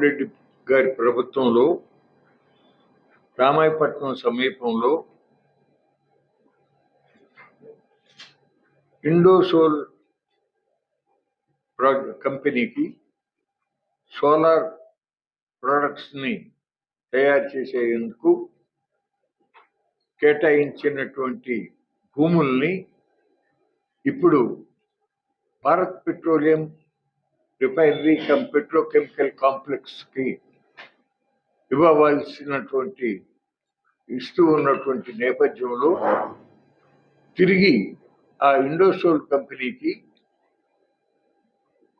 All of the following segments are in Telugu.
జగన్మోహన్ రెడ్డి గారి ప్రభుత్వంలో రామాయపట్నం సమీపంలో ఇండోసోల్ కంపెనీకి సోలార్ ప్రొడక్ట్స్ని తయారు చేసేందుకు కేటాయించినటువంటి భూముల్ని ఇప్పుడు Bharat petroleum refinery cum petrochemical కాంప్లెక్స్కి ఇవ్వవలసినటువంటి ఇస్తూ ఉన్నటువంటి నేపథ్యంలో తిరిగి ఆ ఇండోసోల్ కంపెనీకి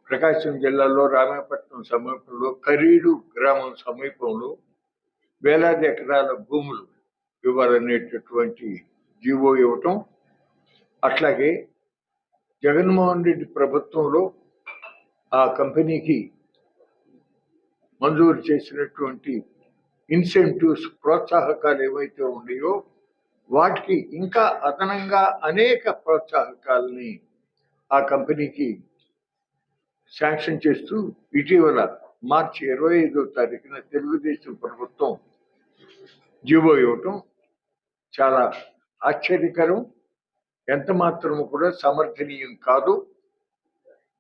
ప్రకాశం జిల్లాలో రామాయపట్నం సమీపంలో కరీడు గ్రామం సమీపంలో వేలాది ఎకరాల భూములు ఇవ్వాలనేటటువంటి జీవో ఇవ్వటం అట్లాగే జగన్మోహన్ రెడ్డి ప్రభుత్వంలో ఆ కంపెనీకి మంజూరు చేసినటువంటి ఇన్సెంటివ్స్ ప్రోత్సాహకాలు ఏవైతే ఉన్నాయో వాటికి ఇంకా అదనంగా అనేక ప్రోత్సాహకాలని ఆ కంపెనీకి శాంక్షన్ చేస్తూ ఇటీవల మార్చి ఇరవై ఐదో తారీఖున తెలుగుదేశం ప్రభుత్వం జీవో ఇవ్వటం చాలా ఆశ్చర్యకరం. ఎంత మాత్రము కూడా సమర్థనీయం కాదు.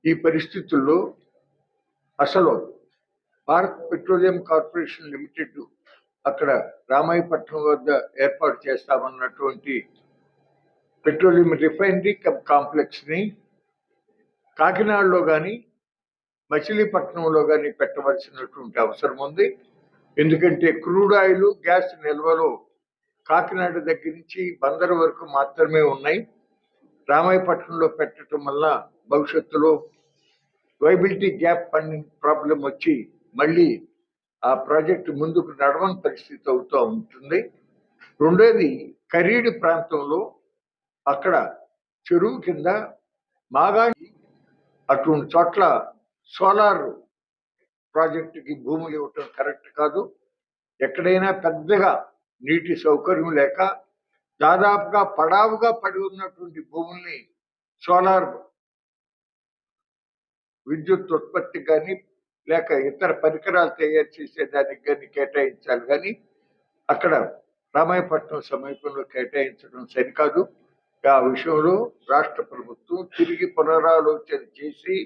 ఈ పరిస్థితుల్లో అసలు భారత్ పెట్రోలియం కార్పొరేషన్ లిమిటెడ్ అక్కడ రామాయపట్నం వద్ద ఏర్పాటు చేస్తామన్నటువంటి పెట్రోలియం రిఫైనరీ కాంప్లెక్స్ని కాకినాడలో కానీ మచిలీపట్నంలో కానీ పెట్టవలసినటువంటి అవసరం ఉంది. ఎందుకంటే క్రూడ్ ఆయిల్ గ్యాస్ నిల్వలు కాకినాడ దగ్గర నుంచి బందరు వరకు మాత్రమే ఉన్నాయి. రామాయపట్నంలో పెట్టడం వల్ల భవిష్యత్తులో వైబిలిటీ గ్యాప్ ఫండింగ్ ప్రాబ్లం వచ్చి మళ్ళీ ఆ ప్రాజెక్టు ముందుకు నడవని పరిస్థితి అవుతూ ఉంటుంది. రెండోది కరీడి ప్రాంతంలో అక్కడ చెరువు కింద మాగాణి అటువంటి చోట్ల సోలార్ ప్రాజెక్టుకి భూములు ఇవ్వటం కరెక్ట్ కాదు. ఎక్కడైనా పెద్దగా నీటి సౌకర్యం లేక దాదాపుగా పడావుగా పడి ఉన్నటువంటి భూముల్ని సోలార్ విద్యుత్ ఉత్పత్తి కానీ లేక ఇతర పరికరాలు తయారు చేసేదానికి కానీ కేటాయించాలి. కానీ అక్కడ రామాయపట్నం సమీపంలో కేటాయించడం సరికాదు ఆ విషయంలో రాష్ట్ర ప్రభుత్వం తిరిగి పునరాలోచన చేసి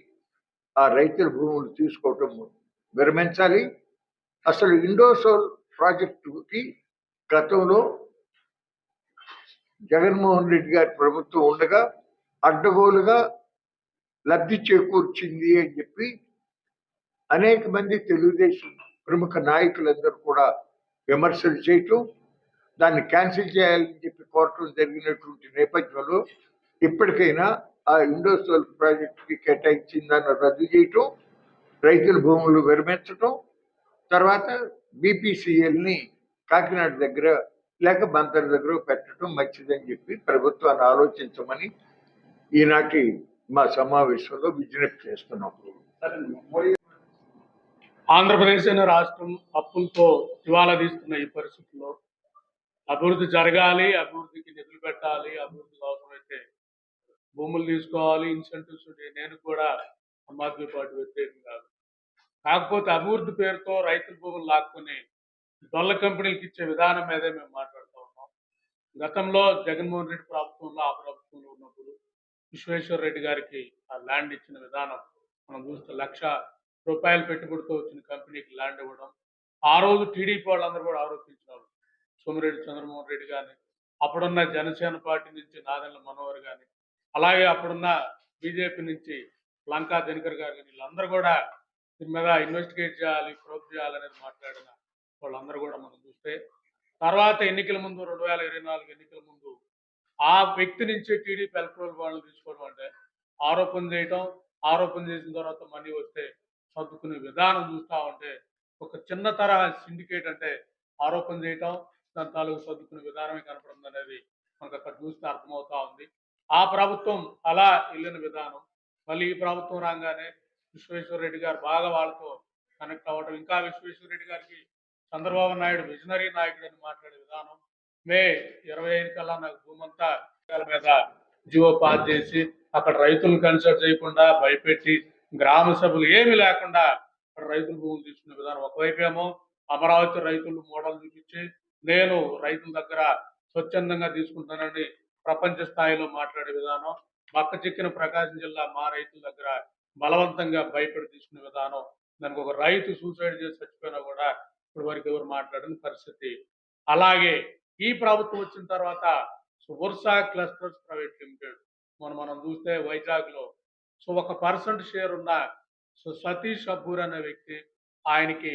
ఆ రైతుల భూములు తీసుకోవటం విరమించాలి. అసలు ఇండోసోల్ ప్రాజెక్టుకి గతంలో జగన్మోహన్ రెడ్డి గారి ప్రభుత్వం ఉండగా అడ్డగోలుగా లబ్ధి చేకూర్చింది అని చెప్పి అనేక మంది తెలుగుదేశం ప్రముఖ నాయకులందరూ కూడా విమర్శలు చేయటం దాన్ని క్యాన్సిల్ చేయాలని చెప్పి కోరటం జరిగినటువంటి నేపథ్యంలో ఇప్పటికైనా ఆ ఇండోసోల్ ప్రాజెక్టుకి కేటాయించిన దాన్ని రద్దు చేయటం రైతుల భూములు విరమించటం తర్వాత బీపీసీఎల్ని కాకినాడ దగ్గర లేక బందర్ దగ్గర పెట్టడం మంచిదని చెప్పి ప్రభుత్వాన్ని ఆలోచించమని ఈనాటి మా సమావేశంలో విజ్ఞప్తి చేస్తున్నాం. ఆంధ్రప్రదేశ్ అనే రాష్ట్రం అప్పులతో దివాలా తీస్తున్న ఈ పరిస్థితుల్లో అభివృద్ధి జరగాలి అభివృద్ధికి నిధులు పెట్టాలి అభివృద్ధికి అవసరమైతే భూములు తీసుకోవాలి ఇన్సెంటివ్స్ నేను కూడా ఆమ్ ఆద్మీ పార్టీ వ్యతిరేకం కాదు కాకపోతే అభివృద్ధి పేరుతో రైతుల భూములు లాక్కుని దొల్ల కంపెనీలకు ఇచ్చే విధానం మీదే మేము మాట్లాడుతూ ఉన్నాం. గతంలో జగన్మోహన్ రెడ్డి ప్రభుత్వంలో ఆ ప్రభుత్వంలో ఉన్నప్పుడు విశ్వేశ్వర రెడ్డి గారికి ఆ ల్యాండ్ ఇచ్చిన విధానం మనం చూస్తే లక్ష రూపాయలు పెట్టుబడితో వచ్చిన కంపెనీకి ల్యాండ్ ఇవ్వడం ఆ రోజు టీడీపీ వాళ్ళందరూ కూడా ఆరోపించినారు. సోమిరెడ్డి చంద్రమోహన్ రెడ్డి కానీ అప్పుడున్న జనసేన పార్టీ నుంచి నాదెండ్ల మనోహర్ కానీ అలాగే అప్పుడున్న బీజేపీ నుంచి లంకా దినకర్ గారు కానీ వీళ్ళందరూ కూడా దీని మీద ఇన్వెస్టిగేట్ చేయాలి ప్రోబ్ చేయాలనేది మాట్లాడిన వాళ్ళందరూ కూడా మనం చూస్తే తర్వాత ఎన్నికల ముందు రెండు వేల ఇరవై నాలుగు ఎన్నికల ముందు ఆ వ్యక్తి నుంచి టీడీపీ ఎలక్ట్రల్ బాండ్లు తీసుకోవడం అంటే ఆరోపణ చేయటం ఆరోపణ చేసిన తర్వాత మనీ వస్తే సర్దుకునే విధానం చూస్తా ఉంటే ఒక చిన్న తరహా సిండికేట్ అంటే ఆరోపణ చేయటం దాని తాలూకు సర్దుకునే విధానమే కనపడుతుంది అనేది మనకు అక్కడ చూస్తే అర్థమవుతా ఉంది. ఆ ప్రభుత్వం అలా వెళ్ళిన విధానం మళ్ళీ ఈ ప్రభుత్వం రాగానే విశ్వేశ్వర రెడ్డి గారు బాగా వాళ్ళతో కనెక్ట్ అవ్వటం ఇంకా విశ్వేశ్వర రెడ్డి గారికి చంద్రబాబు నాయుడు విజనరీ నాయకుడు అని మాట్లాడే విధానం మే ఇరవై ఐదు కల్లా నాకు భూమంతా మీద జియో పాస్ చేసి అక్కడ రైతులను కన్సల్ట్ చేయకుండా భయపెట్టి గ్రామ సభలు ఏమీ లేకుండా రైతులు భూములు తీసుకునే విధానం. ఒకవైపేమో ఏమో అమరావతి రైతులు మోడల్ చూపించి నేను రైతుల దగ్గర స్వచ్ఛందంగా తీసుకుంటానని ప్రపంచ స్థాయిలో మాట్లాడే విధానం పక్క చిక్కిన ప్రకాశం జిల్లా మా రైతుల దగ్గర బలవంతంగా భయపడి తీసుకునే విధానం దానికి ఒక రైతు సూసైడ్ చేసి చచ్చిపోయినా కూడా ఇప్పుడు వరకు ఎవరు మాట్లాడిన పరిస్థితి. అలాగే ఈ ప్రభుత్వం వచ్చిన తర్వాత సువర్సా క్లస్టర్స్ ప్రైవేట్ లిమిటెడ్. మనం మనం చూస్తే వైజాగ్లో సో ఒక పర్సెంట్ షేర్ ఉన్న సో సతీష్ అబ్బూర్ అనే వ్యక్తి ఆయనకి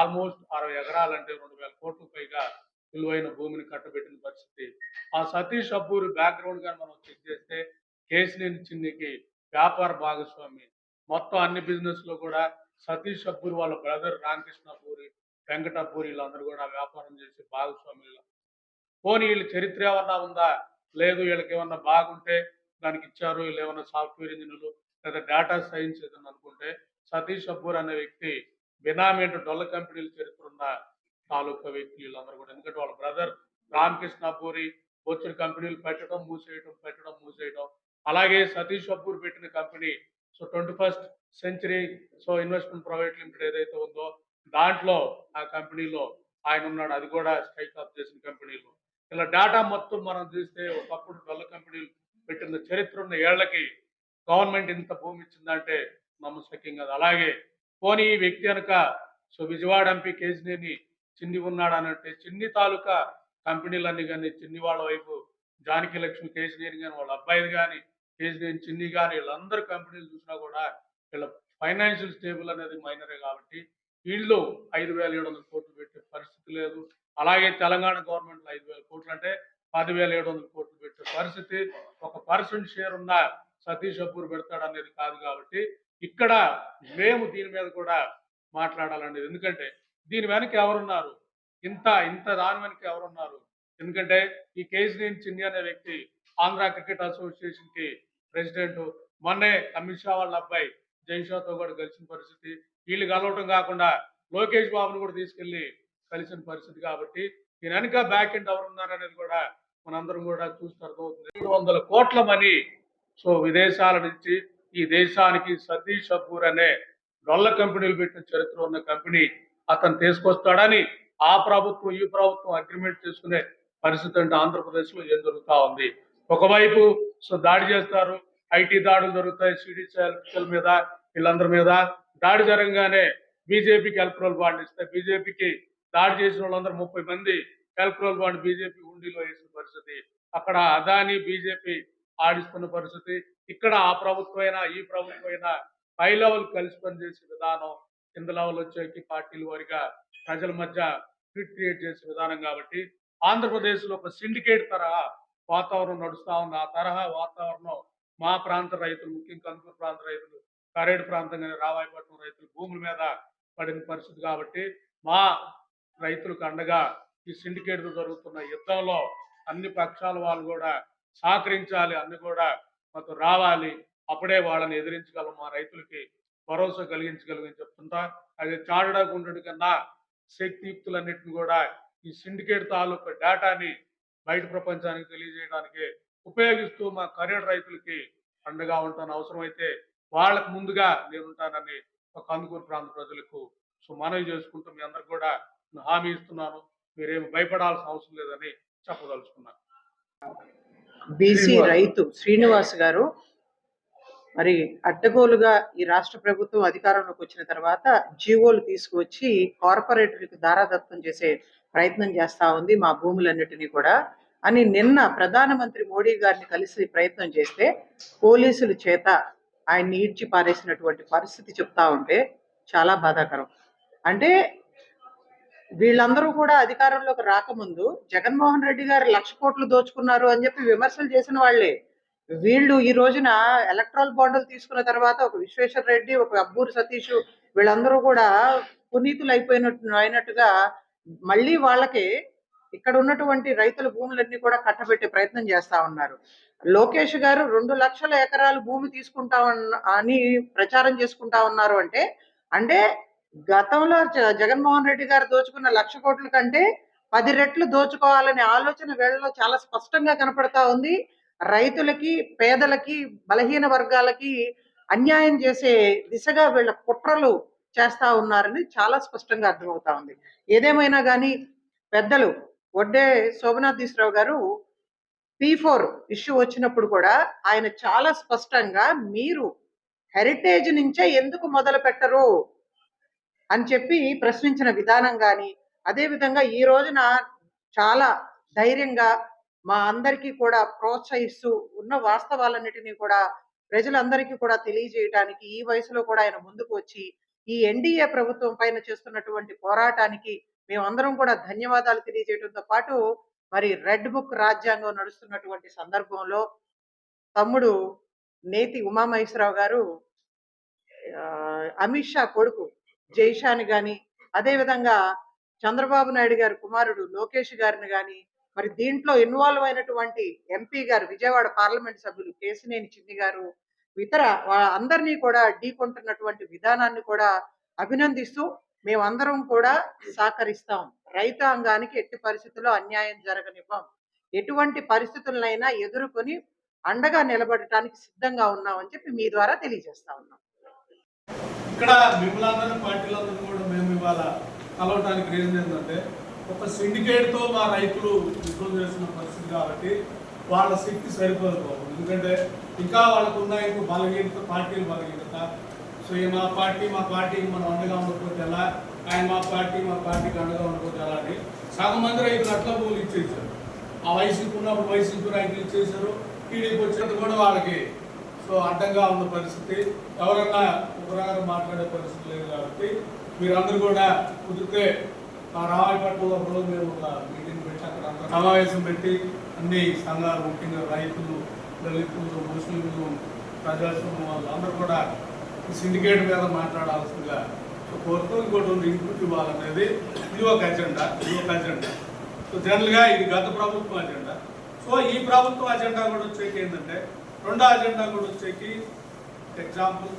ఆల్మోస్ట్ అరవై ఎకరాలంటే రెండు వేల కోట్ల పైగా విలువైన భూమిని కట్టబెట్టిన పరిస్థితి. ఆ సతీష్ అబ్బూర్ బ్యాక్గ్రౌండ్గా మనం చెక్ చేస్తే కేసినేని చిన్నికి వ్యాపార భాగస్వామి. మొత్తం అన్ని బిజినెస్లో కూడా సతీష్ అబ్బూరి వాళ్ళ బ్రదర్ రామకృష్ణ అబ్బూరి వెంకట పూరి వీళ్ళందరూ కూడా వ్యాపారం చేసి భాగస్వాములు. పోనీ వీళ్ళ చరిత్ర ఏమన్నా ఉందా? లేదు వీళ్ళకి ఏమన్నా బాగుంటే దానికి ఇచ్చారు వీళ్ళు ఏమన్నా సాఫ్ట్వేర్ ఇంజనీర్లు లేదా డేటా సైన్స్ ఏదన్నా అనుకుంటే సతీష్ అబ్బూర్ అనే వ్యక్తి బినామీ డొల్ల కంపెనీల చరిత్ర ఉన్న తాలూకా వ్యక్తి వీళ్ళందరూ కూడా. ఎందుకంటే వాళ్ళ బ్రదర్ రామకృష్ణ పూరి వచ్చిన కంపెనీలు పెట్టడం మూసేయడం పెట్టడం మూసేయడం అలాగే సతీష్ అబ్బూర్ పెట్టిన company so twenty first century so investment private limited ఏదైతే ఉందో దాంట్లో ఆ కంపెనీలో ఆయన ఉన్నాడు అది కూడా స్ట్రైక్ ఆఫ్ చేసిన కంపెనీలో. ఇలా డేటా మొత్తం మనం చూస్తే ఒకప్పుడు డొల్ల కంపెనీలు పెట్టిన చరిత్ర ఉన్న ఏళ్ళకి గవర్నమెంట్ ఇంత భూమి ఇచ్చిందంటే నమ్మశక్యం కాదు. అలాగే పోనీ ఈ వ్యక్తి అనక సో విజయవాడ ఎంపీ కేసినేని చిన్ని ఉన్నాడు అనంటే చిన్ని తాలూకా కంపెనీలన్నీ కానీ చిన్ని వాళ్ళ వైపు జానకి లక్ష్మి కేసినేని కానీ వాళ్ళ అబ్బాయిది కానీ కేసినేని చిన్ని కానీ వీళ్ళందరూ కంపెనీలు చూసినా కూడా వీళ్ళ ఫైనాన్షియల్ స్టేబుల్ అనేది మైనరే కాబట్టి వీళ్ళు ఐదు వేల ఏడు వందల కోట్లు పెట్టే పరిస్థితి లేదు. అలాగే తెలంగాణ గవర్నమెంట్ ఐదు వేల కోట్లు అంటే పదివేల ఏడు వందల కోట్లు పెట్టే పరిస్థితి. ఒక పర్సెంట్ షేర్ ఉన్న సతీష్ అబ్బూర్ పెడతాడు అనేది కాదు కాబట్టి ఇక్కడ మేము దీని మీద కూడా మాట్లాడాలనేది. ఎందుకంటే దీని వెనక ఎవరున్నారు? ఇంత ఇంత దాని వెనక ఎవరున్నారు? ఎందుకంటే ఈ కేసీనేని చిన్ని అనే వ్యక్తి ఆంధ్ర క్రికెట్ అసోసియేషన్కి ప్రెసిడెంట్. మొన్నే అమిత్ షా వాళ్ళ అబ్బాయి జైషాతో కూడా కలిసిన పరిస్థితి. వీళ్ళు కలవటం కాకుండా లోకేష్ బాబును కూడా తీసుకెళ్ళి కలిసిన పరిస్థితి కాబట్టి దీని వెనక బ్యాక్ ఎండ్ ఎవరు అనేది కూడా మనందరం కూడా చూస్తే అర్థమవుతుంది. ఏడు వందల కోట్ల మనీ సో విదేశాల నుంచి ఈ దేశానికి సతీష్ అపూర్ అనే డొల్ల కంపెనీలు పెట్టిన చరిత్ర ఉన్న కంపెనీ అతను తీసుకొస్తాడని ఆ ప్రభుత్వం ఈ ప్రభుత్వం అగ్రిమెంట్ చేసుకునే పరిస్థితి అంటే ఆంధ్రప్రదేశ్లో ఏం జరుగుతా ఉంది. ఒకవైపు సో దాడి చేస్తారు ఐటీ దాడులు జరుగుతాయి సిడి మీద వీళ్ళందరి మీద. దాడి జరగగానే బీజేపీకి ఎలక్ట్రోల్ బాండ్ ఇస్తే బీజేపీకి దాడి చేసిన వాళ్ళందరూ ముప్పై మంది ఎలక్ట్రోల్ బాండ్ బీజేపీ హుండీలో వేసిన పరిస్థితి. అక్కడ అదాని బీజేపీ ఆడిస్తున్న పరిస్థితి. ఇక్కడ ఆ ప్రభుత్వమైనా ఈ ప్రభుత్వమైనా పై లెవెల్ కలిసి పనిచేసే విధానం కింద లెవెల్ వచ్చేకి పార్టీల వారిగా ప్రజల మధ్య ఫిట్ క్రియేట్ చేసే విధానం కాబట్టి ఆంధ్రప్రదేశ్లో ఒక సిండికేట్ తరహా వాతావరణం నడుస్తా ఉంది. ఆ తరహా వాతావరణం మా ప్రాంత రైతులు ముఖ్యంగా కందుకూరు ప్రాంత రైతులు కరేడు ప్రాంతం కానీ రావాయిపట్నం రైతులు భూముల మీద పడిన పరిస్థితి కాబట్టి మా రైతులకు అండగా ఈ సిండికేట్ జరుగుతున్న యుద్ధంలో అన్ని పక్షాల వాళ్ళు కూడా సహకరించాలి అన్ని కూడా మాకు రావాలి అప్పుడే వాళ్ళని ఎదిరించగలం మా రైతులకి భరోసా కలిగించగలిగని చెప్తుంటా. అది చాడకుండా కన్నా శక్తియుక్తులన్నింటిని కూడా ఈ సిండికేట్ తాలూకు డేటాని బయట ప్రపంచానికి తెలియజేయడానికి ఉపయోగిస్తూ మా కరీర్ రైతులకి అండగా ఉంటాను అవసరమైతే వాళ్ళకు ముందుగా నేను ఉంటానని ఒక కందుకూరు ప్రాంత ప్రజలకు సో మనవి చేసుకుంటూ మీ అందరికి కూడా హామీ ఇస్తున్నాను. మీరేమి భయపడాల్సిన అవసరం లేదని చెప్పదలుచుకున్నాను బీసీ. రైతు శ్రీనివాస్ గారు మరి అడ్డగోలుగా ఈ రాష్ట్ర ప్రభుత్వం అధికారంలోకి వచ్చిన తర్వాత జీవోలు తీసుకువచ్చి కార్పొరేటర్లకు దారాదత్తం చేసే ప్రయత్నం చేస్తా ఉంది మా భూములన్నిటినీ కూడా. అని నిన్న ప్రధానమంత్రి మోడీ గారిని కలిసి ప్రయత్నం చేస్తే పోలీసుల చేత ఆయన్ని ఈడ్చి పారేసినటువంటి పరిస్థితి చెప్తా ఉంటే చాలా బాధాకరం. అంటే వీళ్ళందరూ కూడా అధికారంలోకి రాకముందు జగన్మోహన్ రెడ్డి గారు లక్ష కోట్లు దోచుకున్నారు అని చెప్పి విమర్శలు చేసిన వాళ్ళే. వీళ్ళు ఈ రోజున ఎలక్ట్రాల్ బాండ్లు తీసుకున్న తర్వాత ఒక విశ్వేశ్వర రెడ్డి ఒక అబ్బూరు సతీష్ వీళ్ళందరూ కూడా పునీతులు అయిపోయినట్టు అయినట్టుగా మళ్ళీ వాళ్ళకి ఇక్కడ ఉన్నటువంటి రైతుల భూములన్నీ కూడా కట్టబెట్టే ప్రయత్నం చేస్తా ఉన్నారు. లోకేష్ గారు రెండు లక్షల ఎకరాలు భూమి తీసుకుంటా అని ప్రచారం చేసుకుంటా ఉన్నారు అంటే అంటే గతంలో జ- జగన్మోహన్ రెడ్డి గారు దోచుకున్న లక్ష కోట్ల కంటే పది రెట్లు దోచుకోవాలనే ఆలోచన వీళ్ళలో చాలా స్పష్టంగా కనపడతా ఉంది. రైతులకి పేదలకి బలహీన వర్గాలకి అన్యాయం చేసే దిశగా వీళ్ళ కుట్రలు చేస్తా ఉన్నారని చాలా స్పష్టంగా అర్థమవుతా ఉంది. ఏదేమైనా కానీ పెద్దలు వడ్డే శోభనాథీశ్వరావు గారు పీ ఫోర్ ఇష్యూ వచ్చినప్పుడు కూడా ఆయన చాలా స్పష్టంగా మీరు హెరిటేజ్ నుంచే ఎందుకు మొదలు పెట్టరు అని చెప్పి ప్రశ్నించిన విధానం కానీ అదేవిధంగా ఈ రోజున చాలా ధైర్యంగా మా అందరికీ కూడా ప్రోత్సహిస్తూ ఉన్న వాస్తవాలన్నిటినీ కూడా ప్రజలందరికీ కూడా తెలియజేయడానికి ఈ వయసులో కూడా ఆయన ముందుకు వచ్చి ఈ ఎన్డీఏ ప్రభుత్వం పైన చేస్తున్నటువంటి పోరాటానికి మేమందరం కూడా ధన్యవాదాలు తెలియజేయడంతో పాటు మరి రెడ్ బుక్ రాజ్యాంగం నడుస్తున్నటువంటి సందర్భంలో తమ్ముడు నేతి ఉమామహేశ్వరరావు గారు అమిత్ షా కొడుకు జైషాని గాని అదే విధంగా చంద్రబాబు నాయుడు గారి కుమారుడు లోకేష్ గారిని కానీ మరి దీంట్లో ఇన్వాల్వ్ అయినటువంటి ఎంపీ గారు విజయవాడ పార్లమెంట్ సభ్యులు కేసినేని చిన్ని గారు ఇతర అందరినీ కూడా ఢీకొంటున్నటువంటి విధానాన్ని కూడా అభినందిస్తూ మేమందరం కూడా సహకరిస్తాం. రైతాంగానికి ఎట్టి పరిస్థితుల్లో అన్యాయం జరగనివ్వం. ఎటువంటి పరిస్థితులనైనా ఎదుర్కొని అండగా నిలబడటానికి సిద్ధంగా ఉన్నామని చెప్పి మీ ద్వారా తెలియజేస్తా ఉన్నాం. ఇక్కడ మిమ్మల్ని పార్టీలందరూ కూడా మేము ఇవాళ కలవటానికి రీజన్ ఏంటంటే ఒక syndicate తో మా రైతులు యుద్ధం చేసిన పరిస్థితి కాబట్టి వాళ్ళ శక్తి సరిపోదు ఎందుకంటే ఇంకా వాళ్ళకు ఉన్న ఇంకో బలహీనత పార్టీలు బలహీనత సో ఈ మా పార్టీ మా పార్టీకి మనం అండగా ఉండకపోతే ఎలా? ఆయన మా పార్టీ మా పార్టీకి అండగా ఉండకపోతే ఎలా అని సగం మంది రైతులు అట్లా పూలు ఇచ్చేసారు ఆ వైసీపీ ఉన్నప్పుడు వైసీపీ రైతులు ఇచ్చేసారు టీడీపీ వచ్చినట్టు కూడా వాళ్ళకి సో అడ్డంగా ఉన్న పరిస్థితి. ఎవరన్నా ఒకరారు మాట్లాడే పరిస్థితి లేదు కాబట్టి మీరందరూ కూడా కుదిరితే మా రామాయపట్నంలో ఒక మేము ఒక మీటింగ్ పెట్టి అక్కడ అందరూ సమావేశం పెట్టి అన్ని సంఘాలు ముఖ్యంగా రైతులు దళితులు ముస్లింలు ప్రజాస్వామ్యం వాళ్ళు అందరూ కూడా సిండికేట్ మీద మాట్లాడాల్సిందిగా కోరుతూ ఇంకోటి ఉంది ఇన్పుట్ ఇవ్వాలనేది ఇది ఒక అజెండా ఇది ఒక అజెండా సో జనరల్గా ఇది గత ప్రభుత్వం అజెండా సో ఈ ప్రభుత్వం అజెండా కూడా వచ్చేకి ఏంటంటే రెండో అజెండా కూడా వచ్చేకి ఎగ్జాంపుల్